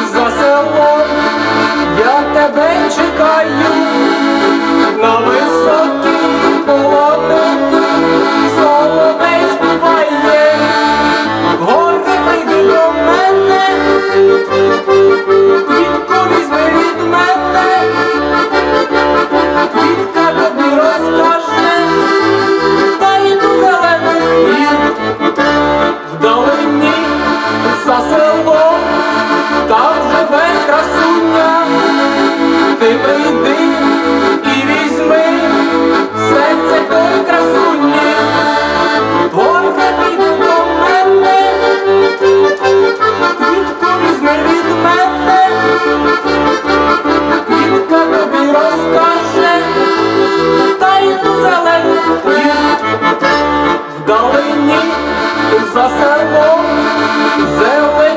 за село, я тебе чекаю. На розкаже тайну зелену вдалині за селом зелену.